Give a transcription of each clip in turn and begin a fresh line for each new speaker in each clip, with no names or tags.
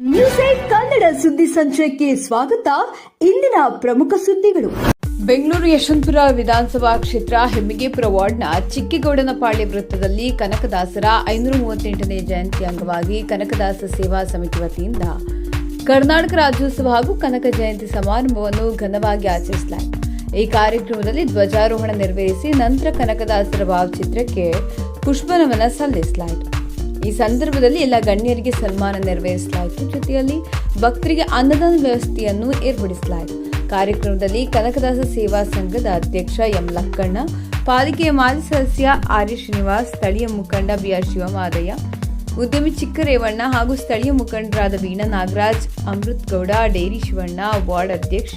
News Kannada ಸುದ್ದಿ ಸಂಚಯಕ್ಕೆ ಸ್ವಾಗತ. ಇಂದಿನ ಪ್ರಮುಖ ಸುದ್ದಿಗಳು.
ಬೆಂಗಳೂರು ಯಶವಂತಪುರ ವಿಧಾನಸಭಾ ಕ್ಷೇತ್ರ ಹೆಮ್ಮಿಗೆಪುರ ವಾರ್ಡ್ನ ಚಿಕ್ಕಿಗೌಡನಪಾಳ್ಯ ವೃತ್ತದಲ್ಲಿ ಕನಕದಾಸರ ಐನೂರ ಮೂವತ್ತೆಂಟನೇ ಜಯಂತಿ ಅಂಗವಾಗಿ ಕನಕದಾಸ ಸೇವಾ ಸಮಿತಿ ವತಿಯಿಂದ ಕರ್ನಾಟಕ ರಾಜ್ಯೋತ್ಸವ ಹಾಗೂ ಕನಕ ಜಯಂತಿ ಸಮಾರಂಭವನ್ನು ಘನವಾಗಿ ಆಚರಿಸಲಾಯಿತು. ಈ ಕಾರ್ಯಕ್ರಮದಲ್ಲಿ ಧ್ವಜಾರೋಹಣ ನೆರವೇರಿಸಿ ನಂತರ ಕನಕದಾಸರ ಭಾವಚಿತ್ರಕ್ಕೆ ಪುಷ್ಪನಮನ ಸಲ್ಲಿಸಲಾಯಿತು. ಈ ಸಂದರ್ಭದಲ್ಲಿ ಎಲ್ಲ ಗಣ್ಯರಿಗೆ ಸನ್ಮಾನ ನೆರವೇರಿಸಲಾಯಿತು. ಜೊತೆಯಲ್ಲಿ ಭಕ್ತರಿಗೆ ಅನ್ನದಾನ ವ್ಯವಸ್ಥೆಯನ್ನು ಏರ್ಪಡಿಸಲಾಯಿತು. ಕಾರ್ಯಕ್ರಮದಲ್ಲಿ ಕನಕದಾಸ ಸೇವಾ ಸಂಘದ ಅಧ್ಯಕ್ಷ ಎಂ ಲಕ್ಕಣ್ಣ, ಪಾಲಿಕೆಯ ಮಾಜಿ ಸದಸ್ಯ ಆರ್ಯ ಶ್ರೀನಿವಾಸ್, ಸ್ಥಳೀಯ ಮುಖಂಡ ಬಿಆರ್ ಶಿವಮಾದಯ್ಯ, ಉದ್ಯಮಿ ಚಿಕ್ಕರೇವಣ್ಣ ಹಾಗೂ ಸ್ಥಳೀಯ ಮುಖಂಡರಾದ ವೀಣಾ ನಾಗರಾಜ್, ಅಮೃತ್ ಗೌಡ, ಡೇರಿ ಶಿವಣ್ಣ, ವಾರ್ಡ್ ಅಧ್ಯಕ್ಷ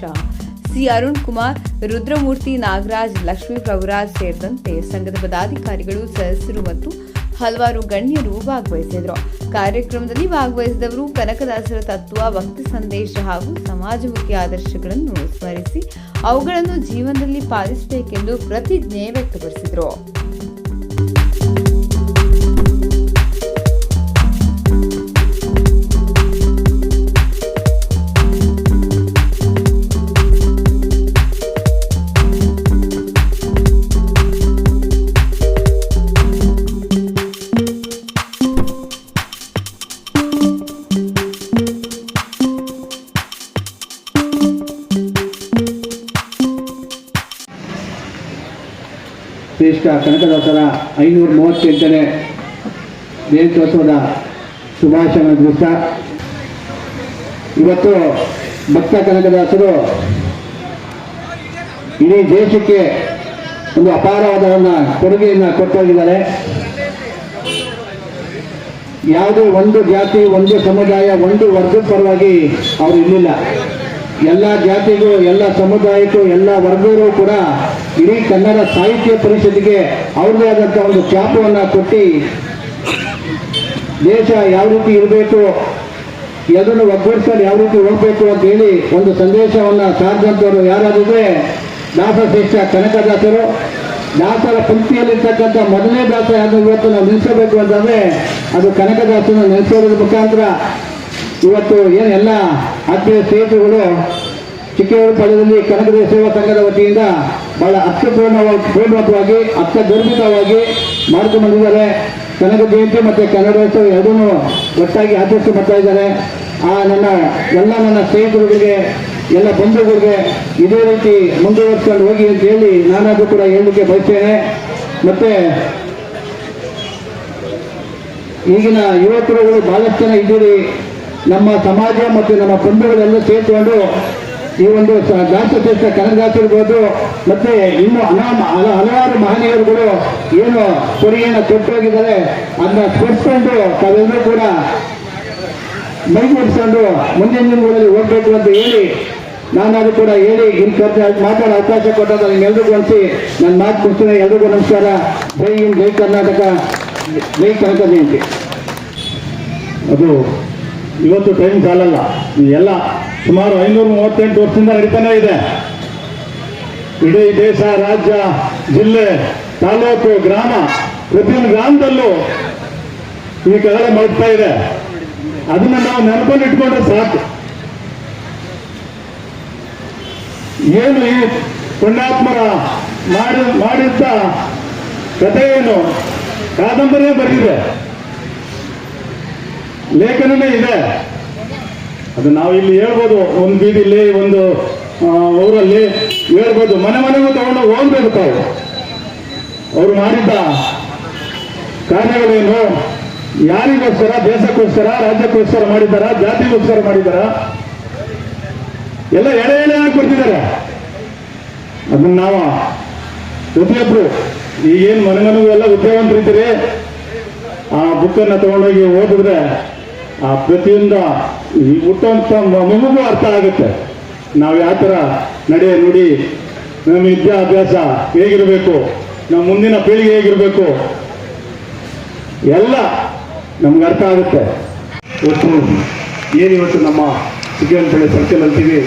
ಸಿ ಅರುಣ್ ಕುಮಾರ್, ರುದ್ರಮೂರ್ತಿ ನಾಗರಾಜ್, ಲಕ್ಷ್ಮೀ ಪ್ರಭುರಾಜ್ ಸೇರಿದಂತೆ ಸಂಘದ ಪದಾಧಿಕಾರಿಗಳು ಸದಸ್ಯರು ಮತ್ತು ಹಲವಾರು ಗಣ್ಯರು ಭಾಗವಹಿಸಿದರು. ಕಾರ್ಯಕ್ರಮದಲ್ಲಿ ಭಾಗವಹಿಸಿದವರು ಕನಕದಾಸರ ತತ್ವ, ಭಕ್ತಿ ಸಂದೇಶ ಹಾಗೂ ಸಮಾಜಮುಖಿ ಆದರ್ಶಗಳನ್ನು ಸ್ಮರಿಸಿ, ಅವುಗಳನ್ನು ಜೀವನದಲ್ಲಿ ಪಾಲಿಸಬೇಕೆಂದು ಪ್ರತಿಜ್ಞೆ ವ್ಯಕ್ತಪಡಿಸಿದರು.
ಶ್ರೇಷ್ಠ ಕನಕದಾಸರ ಐನೂರ ಮೂವತ್ತೆಂಟನೇ ಜಯಂತ್ಯೋತ್ಸವದ ಶುಭಾಶಯ ದಿವಸ. ಇವತ್ತು ಭಕ್ತ ಕನಕದಾಸರು ಇಡೀ ದೇಶಕ್ಕೆ ಒಂದು ಅಪಾರವಾದ ಕೊಡುಗೆಯನ್ನು ಕೊಟ್ಟೋಗಿದ್ದಾರೆ ಯಾವುದೇ ಒಂದು ಜಾತಿ, ಒಂದು ಸಮುದಾಯ, ಒಂದು ವರ್ಗದ ಪರವಾಗಿ ಅವರು ಇರಲಿಲ್ಲ. ಎಲ್ಲ ಜಾತಿಗೂ, ಎಲ್ಲ ಸಮುದಾಯಕ್ಕೂ, ಎಲ್ಲ ವರ್ಗದವರು ಕೂಡ ಇಡೀ ಕನ್ನಡ ಸಾಹಿತ್ಯ ಪರಿಷತ್ತಿಗೆ ಅವ್ರದೇ ಆದಂಥ ಒಂದು ಚಾಪವನ್ನು ಕೊಟ್ಟು ದೇಶ ಯಾವ ರೀತಿ ಇರಬೇಕು, ಎಲ್ಲರನ್ನು ಒಗ್ಗೂಡಿಸಲು ಯಾವ ರೀತಿ ಹೋಗ್ಬೇಕು ಅಂತ ಹೇಳಿ ಒಂದು ಸಂದೇಶವನ್ನು ಸಾರಿದಂಥವ್ರು ಯಾರಾದಿದ್ರೆ ದಾಸಶ್ರೇಷ್ಠ ಕನಕದಾಸರು ದಾಸರ ಪಂಕ್ತಿಯಲ್ಲಿರ್ತಕ್ಕಂಥ ಮೊದಲನೇ ದಾಸ ಯಾರು ಇವತ್ತು ನಾವು ನಿಲ್ಲಿಸಬೇಕು ಅಂತಂದ್ರೆ ಅದು ಕನಕದಾಸನ ನೆಲೆಸೋದ್ರ ಮುಖಾಂತರ ಇವತ್ತು ಏನು ಎಲ್ಲ ಆತ್ಮೀಯ ಸ್ನೇಹಿತರುಗಳು ಪಳ್ಳದಲ್ಲಿ ಕನಕದ ಸೇವಾ ಸಂಘದ ವತಿಯಿಂದ ಬಹಳ ಅರ್ಥಪೂರ್ಣವಾಗಿ ಪೂರ್ಣವಾಗಿ ಅರ್ಥಗರ್ಭಿತವಾಗಿ ಬಂದಿದ್ದಾರೆ. ಕನಕ ಜಯಂತಿ ಮತ್ತು ಕನ್ನಡೋತ್ಸವ ಎರಡೂ ಒಟ್ಟಾಗಿ ಆಚರಿಸಿ ಬರ್ತಾ ಇದ್ದಾರೆ. ಆ ನನ್ನ, ಎಲ್ಲ ನನ್ನ ಸ್ನೇಹಿತರುಗಳಿಗೆ, ಎಲ್ಲ ಬಂಧುಗಳಿಗೆ ಇದೇ ರೀತಿ ಮುಂದುವರಿಸ್ಕೊಂಡು ಹೋಗಿ ಅಂತ ಹೇಳಿ ನಾನಾದರೂ ಕೂಡ ಹೇಳಲಿಕ್ಕೆ ಬಯಸ್ತೇನೆ. ಮತ್ತು ಈಗಿನ ಯುವಕರುಗಳು ಬಹಳಷ್ಟು ಜನ ಇದ್ದೀರಿ. ನಮ್ಮ ಸಮಾಜ ಮತ್ತು ನಮ್ಮ ಬಂಧುಗಳೆಲ್ಲ ಸೇರಿಕೊಂಡು ಈ ಒಂದು ಸ- ಕನಕದಾಸಿರ್ಬೋದು ಮತ್ತೆ ಇನ್ನು ಅನಾಮ ಹಲ- ಹಲವಾರು ಮಹನೀಯರುಗಳು ಏನು ಕೊಡುಗೆಯನ್ನು ಕೊಟ್ಟೋಗಿದ್ದಾರೆ. ಅದನ್ನ ಸ್ಮರಿಸ್ಕೊಂಡು ತಾವೆಲ್ಲರೂ ಕೂಡ ಮೈಗೂಡಿಸ್ಕೊಂಡು ಮುಂದಿನ ದಿನಗಳಲ್ಲಿ ಹೋಗ್ಬೇಕು ಅಂತ ಹೇಳಿ ನಾನಾದ್ರೂ ಕೂಡ ಹೇಳಿ ಇಲ್ಲಿ ಮಾತಾಡೋ ಅವಕಾಶ ನನಗೆ ನಿಮ್ಗೆಲ್ರಿಗೂ ಅನಿಸಿ ನನ್ನ ಮಾತು ಕೊಡ್ತೀನಿ ಎಲ್ರಿಗೂ ನಮಸ್ಕಾರ. ಜೈ ಹಿಂದ್, ಜೈ ಕರ್ನಾಟಕ. ಜೈ ಕನಕ ಜಯಂತಿ.
ಅದು ಇವತ್ತು ಟೈಮ್ ಸಾಲಲ್ಲ. ಎಲ್ಲ ಸುಮಾರು ಐನೂರ ಮೂವತ್ತೆಂಟು ವರ್ಷದಿಂದ ನಡೀತಾನೆ ಇದೆ. ಇಡೀ ದೇಶ, ರಾಜ್ಯ, ಜಿಲ್ಲೆ, ತಾಲೂಕು, ಗ್ರಾಮ ಪ್ರತಿಯೊಂದು ಗ್ರಾಮದಲ್ಲೂ ಈ ಕಗಳೆ ಮಾಡ್ತಾ ಇದೆ. ಅದನ್ನ ನಾವು ನೆನಪಲ್ಲಿ ಇಟ್ಕೊಂಡ್ರೆ ಸಾಕು. ಏನು ಈ ಪುಣ್ಯಾತ್ಮರ ಮಾಡಿ ಮಾಡಿದ್ದ ಕಥೆ ಏನು ಕಾದಂಬರಿಯೇ ಬರೆದಿದೆ. ಲೇಖನನೇ ಇದೆ. ಅದು ನಾವು ಇಲ್ಲಿ ಹೇಳ್ಬೋದು, ಒಂದು ಬೀದಿಲಿ, ಒಂದು ಊರಲ್ಲಿ ಹೇಳ್ಬೋದು, ಮನೆ ಮನೆಗೂ ತಗೊಂಡು ಹೋಗ್ಬೇಕು ತಾವು ಅವ್ರು ಮಾಡಿದ್ದ ಕಾರ್ಯಗಳೇನು? ಯಾರಿಗೋಸ್ಕರ, ದೇಶಕ್ಕೋಸ್ಕರ, ರಾಜ್ಯಕ್ಕೋಸ್ಕರ ಮಾಡಿದ್ದಾರ, ಜಾತಿಗೋಸ್ಕರ ಮಾಡಿದ್ದಾರ? ಎಲ್ಲ ಎಳೆ ಎಳೆ ಕೊಡ್ತಿದ್ದಾರೆ. ಅದನ್ನ ನಾವು ಪ್ರತಿಯೊಬ್ರು ಈಗೇನು ಮನೆ ಮನೆಗೂ ಎಲ್ಲ ಉದ್ಯೋಗವಂತರಿದ್ದೀರಿ? ಆ ಬುಕ್ಕನ್ನು ತಗೊಂಡೋಗಿ ಓದಿದ್ರೆ ಆ ಪ್ರತಿಯೊಂದು ಈ ಹುಟ್ಟುವಂಥ ಮಗುಗೂ ಅರ್ಥ ಆಗುತ್ತೆ. ನಾವು ಯಾವ ಥರ ನಡೆ ನುಡಿ, ನಮ್ಮ ವಿದ್ಯಾಭ್ಯಾಸ ಹೇಗಿರಬೇಕು, ನಮ್ಮ ಮುಂದಿನ ಪೀಳಿಗೆ ಹೇಗಿರಬೇಕು, ಎಲ್ಲ ನಮ್ಗೆ ಅರ್ಥ ಆಗುತ್ತೆ.
ಇವತ್ತು ಏನಿವತ್ತು ನಮ್ಮ ಸಿಗಂತೇಳಿ ಸರ್ಕಲ್ ಅಂತೀವಿ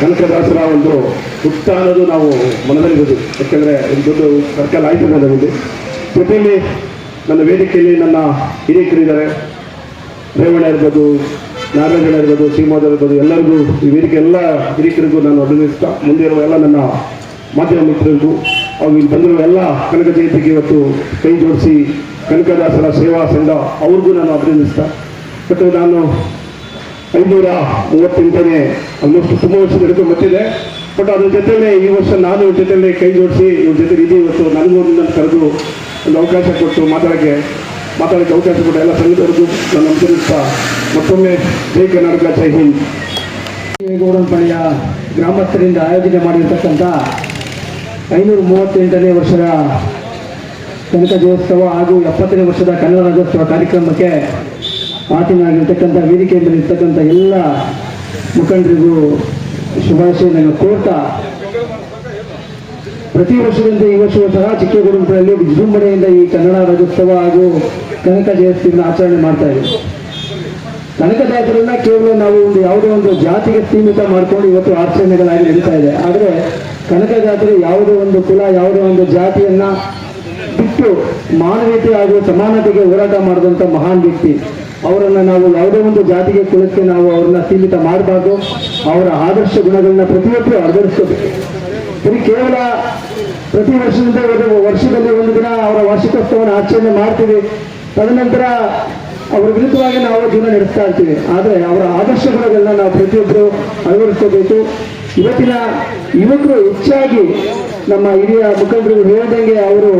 ಕನಕದಾಸರ ಒಂದು ಹುಟ್ಟ ಅನ್ನೋದು ನಾವು ಮನದಲ್ಲಿರೋದು ಯಾಕೆಂದರೆ ಒಂದು ದೊಡ್ಡ ಸರ್ಕಲ್ ಆಯಿತು ನಮಗೆ ಜೊತೆಯಲ್ಲಿ ನನ್ನ ವೇದಿಕೆಯಲ್ಲಿ ನನ್ನ ಹಿರಿಯಕರಿದ್ದಾರೆ ರೇವಣ್ಣ ಇರ್ಬೋದು
ನಾರಾಯಣ ಇರ್ಬೋದು, ಶ್ರೀಮೋದರ್ ಇರ್ಬೋದು, ಎಲ್ಲರಿಗೂ ಈ ವೇದಿಕೆ ಎಲ್ಲ ಹಿರಿಕರಿಗೂ ನಾನು ಅಭಿನಯಿಸ್ತಾ ಮುಂದೆ ಇರುವ ಎಲ್ಲ ನನ್ನ ಮಾಧ್ಯಮ ಮಿತ್ರರಿಗೂ ಅವ್ರು ಇಲ್ಲಿ ಬಂದಿರುವ ಎಲ್ಲ ಕನಕ ಜಯಂತಿಗೆ ಇವತ್ತು ಕೈ ಜೋಡಿಸಿ ಕನಕದಾಸರ ಸೇವಾ ಸಂಘ ಅವ್ರಿಗೂ ನಾನು ಅಭಿನಂದಿಸ್ತಾ. ಮತ್ತು ನಾನು ಐನೂರ ಮೂವತ್ತೆಂಟನೇ ಆಲ್ಮೋಸ್ಟ್ ತುಂಬ ವರ್ಷ ನಡೆದು ಮತ್ತಿದೆ. ಬಟ್ ಅದ್ರ ಜೊತೆಲೆ ಈ ವರ್ಷ ನಾನು ಜೊತೆಲೆ ಕೈ ಜೋಡಿಸಿ ಇವ್ರ ಜೊತೆ ಇದೆ ಇವತ್ತು ನನಗೂ ನನ್ನ ಕರೆದು ಒಂದು ಅವಕಾಶ ಕೊಟ್ಟು ಮಾತಾಡೋಕ್ಕೆ ಮಾತಾಡೋಕ್ಕೆ ಅವಕಾಶ ಕೊಟ್ಟ ಎಲ್ಲ ಸಂಘದವರೆಗೂ ನಾನು ಅನುಸರಿಸ್ತಾ ಮತ್ತೊಮ್ಮೆ ಜೈ ಕರ್ನಾಟಕ ಜೈ ಹಿಂದ್.
ಗ್ರಾಮಸ್ಥರಿಂದ ಆಯೋಜನೆ ಮಾಡಿರ್ತಕ್ಕಂಥ ಐನೂರ ಮೂವತ್ತೆಂಟನೇ ವರ್ಷದ ಕನಕ ಜಯೋತ್ಸವ ಹಾಗೂ ಎಪ್ಪತ್ತನೇ ವರ್ಷದ ಕನ್ನಡ ರಾಜ್ಯೋತ್ಸವ ಕಾರ್ಯಕ್ರಮಕ್ಕೆ ಮಾತಿನಾಗಿರ್ತಕ್ಕಂಥ ವೇದಿಕೆ ಮೇಲೆ ಇರ್ತಕ್ಕಂಥ ಎಲ್ಲ ಮುಖಂಡರಿಗೂ ಶುಭಾಶಯಗಳನ್ನು ಕೋರ್ತಾ ಪ್ರತಿ ವರ್ಷದಂತೆ ಈ ವರ್ಷವೂ ಸಹ ಚಿಕ್ಕಗುರುಗಳಲ್ಲಿ ವಿಜೃಂಭಣೆಯಿಂದ ಈ ಕನ್ನಡ ರಾಜ್ಯೋತ್ಸವ ಹಾಗೂ ಕನಕ ಜಯಂತಿಯನ್ನು ಆಚರಣೆ ಮಾಡ್ತಾ ಇದೆ ಕನಕ ಜಾತ್ರೆಯನ್ನ ಕೇವಲ ನಾವು ಒಂದು ಯಾವುದೋ ಒಂದು ಜಾತಿಗೆ ಸೀಮಿತ ಮಾಡ್ಕೊಂಡು ಇವತ್ತು ಆಚರಣೆಗಳಾಗಿ ನಡೀತಾ ಇದೆ. ಆದರೆ ಕನಕ ಜಾತ್ರೆ ಯಾವುದೋ ಒಂದು ಕುಲ, ಯಾವುದೋ ಒಂದು ಜಾತಿಯನ್ನ ಬಿಟ್ಟು ಮಾನವೀಯತೆ ಹಾಗೂ ಸಮಾನತೆಗೆ ಹೋರಾಟ ಮಾಡಿದಂಥ ಮಹಾನ್ ವ್ಯಕ್ತಿ. ಅವರನ್ನು ನಾವು ಯಾವುದೇ ಒಂದು ಜಾತಿಗೆ, ಕುಲಕ್ಕೆ ನಾವು ಅವ್ರನ್ನ ಸೀಮಿತ ಮಾಡಬಾರ್ದು. ಅವರ ಆದರ್ಶ ಗುಣಗಳನ್ನ ಪ್ರತಿಯೊಬ್ಬರು ಅಳವಡಿಸ್ಕೋಬೇಕು. ಬರೀ ಕೇವಲ ಪ್ರತಿ ವರ್ಷದಿಂದ ವರ್ಷದಲ್ಲಿ ಒಂದು ದಿನ ಅವರ ವಾರ್ಷಿಕೋತ್ಸವವನ್ನು ಆಚರಣೆ ಮಾಡ್ತೀವಿ. ತದನಂತರ ಅವರ ವಿರುದ್ಧವಾಗಿ ನಾವು ಜೀವನ ನಡೆಸ್ತಾ ಇರ್ತೀವಿ. ಆದರೆ ಅವರ ಆದರ್ಶಗಳನ್ನೆಲ್ಲ ಗುಣಗಳನ್ನ ನಾವು ಪ್ರತಿಯೊಬ್ಬರು ಅಳವಡಿಸ್ಕೋಬೇಕು. ಇವತ್ತಿನ ಯುವಕರು ಹೆಚ್ಚಾಗಿ ನಮ್ಮ ಹಿರಿಯ ಮುಖಂಡರು ಹೇಳದಂಗೆ ಅವರು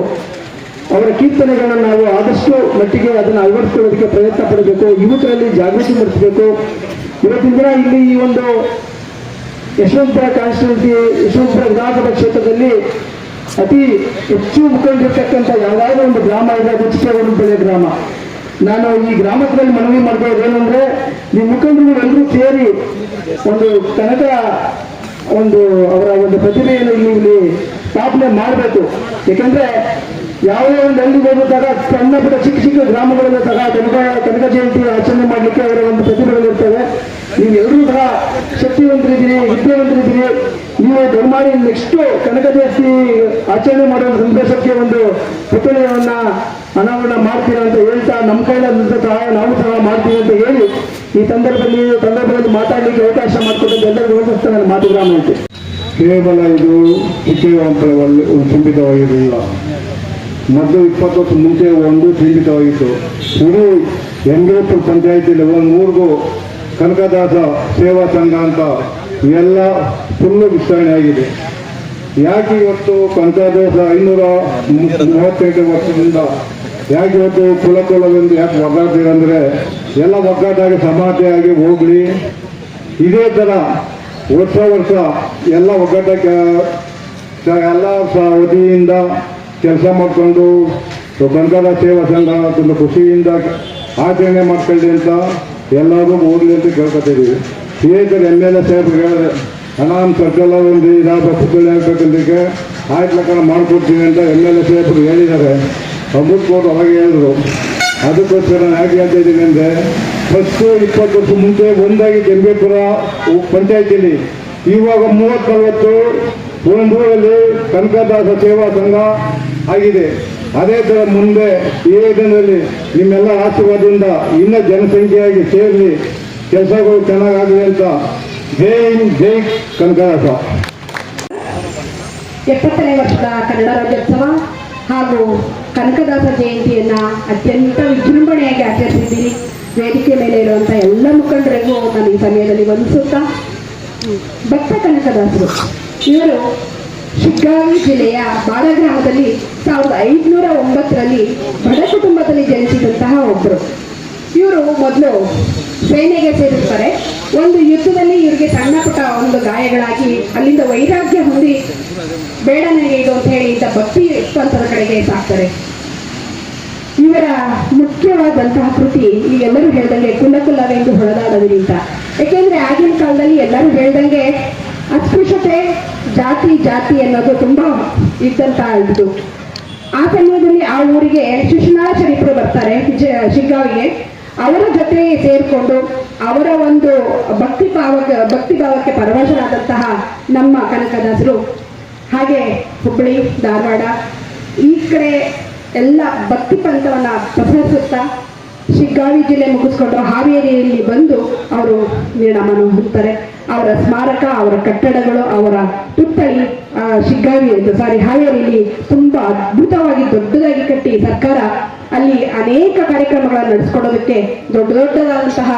ಅವರ ಕೀರ್ತನೆಗಳನ್ನು ನಾವು ಆದಷ್ಟು ಮಟ್ಟಿಗೆ ಅದನ್ನು ಅಳವಡಿಸ್ಕೊಳ್ಳೋದಕ್ಕೆ ಪ್ರಯತ್ನ ಪಡಬೇಕು. ಯುವಕರಲ್ಲಿ ಜಾಗೃತಿ ಮೂಡಿಸಬೇಕು. ಇವತ್ತಿನ ಇಲ್ಲಿ ಈ ಒಂದು ಯಶವಂತಪುರ ಕಾನ್ಸ್ಟಿಟ್ಯೂನ್ಸಿ ಯಶವಂತಪುರ ವಿಧಾನಸಭಾ ಕ್ಷೇತ್ರದಲ್ಲಿ ಅತಿ ಹೆಚ್ಚು ಮುಖಂಡಿರ್ತಕ್ಕಂಥ ಯಾವುದಾದ್ರೂ ಒಂದು ಗ್ರಾಮ ಇದೆ, ಅದು ಚಿಕ್ಕಗೌಡನಪಳ್ಳಿ ಗ್ರಾಮ. ನಾನು ಈ ಗ್ರಾಮದಲ್ಲಿ ಮನವಿ ಮಾಡ್ಬೋದು ಏನಂದ್ರೆ ಈ ಮುಖಂಡರು ಎಲ್ಲರೂ ಸೇರಿ ಒಂದು ಕನಕ ಒಂದು ಅವರ ಒಂದು ಪ್ರತಿಭೆಯನ್ನು ಇಲ್ಲಿ ಸ್ಥಾಪನೆ ಮಾಡಬೇಕು. ಯಾಕಂದ್ರೆ ಯಾವುದೇ ಒಂದು ಹಳ್ಳಿಗೆ ಹೋಗುತ್ತಾಗ ಸಣ್ಣ ಪುಟ್ಟ ಚಿಕ್ಕ ಚಿಕ್ಕ ಗ್ರಾಮಗಳಲ್ಲೂ ಸಹ ಕನಕ ಕನಕ ಜಯಂತಿ ಆಚರಣೆ ಮಾಡಲಿಕ್ಕೆ ಅವರ ಒಂದು ಪ್ರತಿಭೆಗಳಿರ್ತವೆ ನೀವೆಲ್ಲರೂ ಸಹ ಶಕ್ತಿವಂತರಿದ್ದೀರಿ ವಿದ್ಯಾವಂತರಿದ್ದೀರಿ ನೀವು ದಯಮಾಡಿ ನೆಕ್ಸ್ಟ್ ಕನಕ ಜಯಂತಿ ಆಚರಣೆ ಮಾಡುವ ಸಂದೇಶಕ್ಕೆ ಒಂದು ಪುತ್ಥಳಿಯನ್ನ ಅನಾವರಣ ಮಾಡ್ತೀರಾ ಅಂತ ಹೇಳ್ತಾ ನಮ್ಮ ಕೈಲಾದಂಥ ಸಹಾಯ ನಾವು ಸಹ ಮಾಡ್ತೀವಿ ಅಂತ ಹೇಳಿ ಈ ಸಂದರ್ಭದಲ್ಲಿ ಸಂದರ್ಭದಲ್ಲಿ ಮಾತಾಡಲಿಕ್ಕೆ ಅವಕಾಶ ಮಾಡಿಕೊಟ್ಟು ಎಲ್ಲರೂ ಹೋಗಿಸ್ತಾ ನಾನು ಮಾತುಗ್ರಾಮ
ಕೇವಲ ಇದು ಚಿಕ್ಕವಂತರದಲ್ಲಿ ಸೀಮಿತವಾಗಿರಲಿಲ್ಲ ಮೊದಲು ಇಪ್ಪತ್ತೊತ್ತು ಮುಂಚೆ ಒಂದು ಸೀಮಿತವಾಗಿತ್ತು ಇಡೀ ಎಂಬತ್ತು ಪಂಚಾಯತಿಯಲ್ಲಿ ಒಂದು ಮೂರ್ಗೂ ಕನಕದಾಸ ಸೇವಾ ಸಂಘ ಅಂತ ಎಲ್ಲ ಫುಲ್ಲು ವಿಸ್ತರಣೆ ಆಗಿದೆ. ಯಾಕೆ ಇವತ್ತು ಕನಕದಾಸ ಐನೂರ ಮೂವತ್ತೆಂಟು ವರ್ಷದಿಂದ ಯಾಕೆ ಇವತ್ತು ಕುಲ ಕುಲವೆಂದು ಯಾಕೆ ಒಗ್ಗಾಡ್ತೀರಂದರೆ ಎಲ್ಲ ಒಗ್ಗಟ್ಟಾಗಿ ಸಮಾಧಿಯಾಗಿ ಹೋಗ್ಲಿ. ಇದೇ ಥರ ವರ್ಷ ವರ್ಷ ಎಲ್ಲ ಒಗ್ಗಟ್ಟ ಎಲ್ಲ ವತಿಯಿಂದ ಕೆಲಸ ಮಾಡಿಕೊಂಡು ಕನಕದ ಸೇವಾ ಸಂಘ ತುಂಬ ಖುಷಿಯಿಂದ ಆಚರಣೆ ಮಾಡ್ಕೊಳ್ಳಿ ಅಂತ ಎಲ್ಲರೂ ಓದಲಿ ಅಂತ ಕೇಳ್ಕೊತಿದ್ದೀವಿ ಸ್ನೇಹಿತರು ಎಂ ಎಲ್ ಎ ಸಾಹೇಬ್ರಿಗೆ ಹಣ ಸರ್ಕಲ್ ಒಂದು ಬಸ್ಸುಗಳು ಹಾಕ್ಬೇಕಂದಕ್ಕೆ ಆಯ್ತು ಪ್ರಕಾರ ಮಾಡಿಕೊಡ್ತೀನಿ ಅಂತ ಎಂ ಎಲ್ ಎ ಸಾಹೇಬ್ರು ಹೇಳಿದ್ದಾರೆ. ಅಮೃತ್ ಕೋಟ್ ಅವಾಗ ಹೇಳಿದ್ರು. ಅದಕ್ಕೋಸ್ಕರ ನಾನು ಯಾಕೆ ಹೇಳ್ತಾ ಇದ್ದೀನಿ ಅಂದರೆ ಫಸ್ಟು ಇಪ್ಪತ್ತು ವರ್ಷ ಮುಂಚೆ ಒಂದಾಗಿ ಕೆಂಬೇಪುರ ಪಂಚಾಯತಿಲಿ ಇವಾಗ ಮೂವತ್ತು ನಲವತ್ತು ಒಂದು ಊರಲ್ಲಿ ಕನಕದಾಸ ಸೇವಾ ಸಂಘ ಆಗಿದೆ. ಅದೇ ಥರ ಮುಂದೆ ಈ ದಿನದಲ್ಲಿ ನಿಮ್ಮೆಲ್ಲ ಆಶೀರ್ವಾದದಿಂದ ಇನ್ನೂ ಜನಸಂಖ್ಯೆಯಾಗಿ ಸೇರಲಿ. ಕೆಲಸಗಳು ಚೆನ್ನಾಗಾಗಲಿ ಅಂತ ಜೈ ಜೈ ಕನಕದಾಸ.
ಎಪ್ಪತ್ತನೇ ವರ್ಷದ ಕನ್ನಡ ರಾಜ್ಯೋತ್ಸವ ಹಾಗೂ ಕನಕದಾಸ ಜಯಂತಿಯನ್ನ ಅತ್ಯಂತ ವಿಜೃಂಭಣೆಯಾಗಿ ಆಚರಿಸಿದ್ದೀನಿ ವೇದಿಕೆ ಮೇಲೆ ಇರುವಂಥ ಎಲ್ಲ ಮುಖಂಡರಿಗೂ ನಾನು ಈ ಸಮಯದಲ್ಲಿ ವಂದಿಸುತ್ತಾ ಭಕ್ತ ಕನಕದಾಸರು, ಇವರು ಶಿಗ್ಗಾವಿ ಜಿಲ್ಲೆಯ ಬಾಳ ಗ್ರಾಮದಲ್ಲಿ ಸಾವಿರದ ಐದುನೂರ ಒಂಬತ್ತರಲ್ಲಿ ಬಡ ಕುಟುಂಬದಲ್ಲಿ ಜನಿಸಿದಂತಹ ಒಬ್ಬರು ಇವರು ಮೊದಲು ಸೇನೆಗೆ ಸೇರಿರ್ತಾರೆ. ಒಂದು ಯುದ್ಧದಲ್ಲಿ ಇವರಿಗೆ ಸಣ್ಣ ಪುಟ್ಟ ಒಂದು ಗಾಯಗಳಾಗಿ ಅಲ್ಲಿಂದ ವೈರಾಗ್ಯ ಹೊಂದಿ ಬೇಡ ನನಗೆ ಇದು ಅಂತ ಹೇಳಿ ಇಂಥ ಭಕ್ತಿ ಪಂಥದ ಕಡೆಗೆ ಸಾಕ್ತಾರೆ. ಇವರ ಮುಖ್ಯವಾದಂತಹ ಕೃತಿ ಈ ಎಲ್ಲರೂ ಹೇಳ್ದಂಗೆ ಕುಲ ಕುಲವೆಂದು ಹೊಳದಾಡೋದ್ರಿಂದ ಯಾಕೆಂದ್ರೆ ಆಗಿನ ಕಾಲದಲ್ಲಿ ಎಲ್ಲರೂ ಹೇಳ್ದಂಗೆ ಅಸ್ಪೃಶ್ಯತೆ, ಜಾತಿ ಜಾತಿ ಅನ್ನೋದು ತುಂಬಾ ಇದ್ದಂತ ಇದು. ಆ ಸಮಯದಲ್ಲಿ ಆ ಊರಿಗೆ ಶಿಶುನಾಳಚರಿತರು ಬರ್ತಾರೆ, ಜ- ಶಿಗ್ಗಾವಿಗೆ. ಅವರ ಜೊತೆ ಸೇರಿಕೊಂಡು ಅವರ ಒಂದು ಭಕ್ತಿ ಭಾವಕ್ಕೆ ಭಕ್ತಿ ಭಾವಕ್ಕೆ ಪರವಶರಾದಂತಹ ನಮ್ಮ ಕನಕದಾಸರು, ಹಾಗೆ ಹುಬ್ಬಳ್ಳಿ, ಧಾರವಾಡ, ಈ ಕಡೆ ಎಲ್ಲ ಭಕ್ತಿ ಪಂಥವನ್ನ ಪ್ರಸರಿಸುತ್ತಾ ಶಿಗ್ಗಾವಿ ಜಿಲ್ಲೆ ಮುಗಿಸ್ಕೊಂಡು ಹಾವೇರಿಯಲ್ಲಿ ಬಂದು ಅವರು ನಿರ್ಣಾಮನ ಹೋಗ್ತಾರೆ ಅವರ ಸ್ಮಾರಕ ಅವರ ಕಟ್ಟಡಗಳು ಅವರ ಪುತ್ಥಳಿ ಆ, ಶಿಗ್ಗಾವಿ ಸಾರಿ ಹಾವೇರಿಯಲ್ಲಿ ತುಂಬಾ ಅದ್ಭುತವಾಗಿ ದೊಡ್ಡದಾಗಿ ಕಟ್ಟಿ ಸರ್ಕಾರ ಅಲ್ಲಿ ಅನೇಕ ಕಾರ್ಯಕ್ರಮಗಳನ್ನು ನಡೆಸ್ಕೊಡೋದಕ್ಕೆ ದೊಡ್ಡ ದೊಡ್ಡದಾದಂತಹ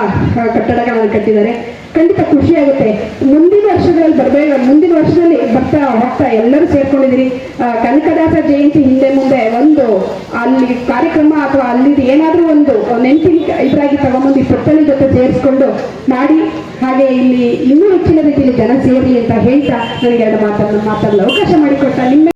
ಕಟ್ಟಡಗಳನ್ನು ಕಟ್ಟಿದ್ದಾರೆ. ಖಂಡಿತ ಖುಷಿ ಆಗುತ್ತೆ. ಮುಂದಿನ ವರ್ಷಗಳಲ್ಲಿ ಬರಬೇಕು ಮುಂದಿನ ವರ್ಷದಲ್ಲಿ ಬರ್ತಾ ಹೋಗ್ತಾ ಎಲ್ಲರೂ ಸೇರ್ಕೊಂಡಿದ್ದೀರಿ. ಕನಕದಾಸ ಜಯಂತಿ ಹಿಂದೆ ಮುಂದೆ ಒಂದು ಅಲ್ಲಿ ಕಾರ್ಯಕ್ರಮ ಅಥವಾ ಅಲ್ಲಿ ಏನಾದರೂ ಒಂದು ನೆನಪಿನ ಇದ್ರಾಗಿ ತಗೊಂಬಂದು ಪುತ್ತಳಿ ಜೊತೆ ಸೇರಿಸ್ಕೊಂಡು ಮಾಡಿ. ಹಾಗೆ ಇಲ್ಲಿ ಇನ್ನೂ ಹೆಚ್ಚಿನ ರೀತಿಯಲ್ಲಿ ಜನ ಸೇರಿ ಅಂತ ಹೇಳ್ತಾ ನನಗೆ ಎರಡು ಮಾತನ್ನು ಮಾತಾಡಲು ಅವಕಾಶ ಮಾಡಿಕೊಟ್ಟ ನಿಮ್ಮ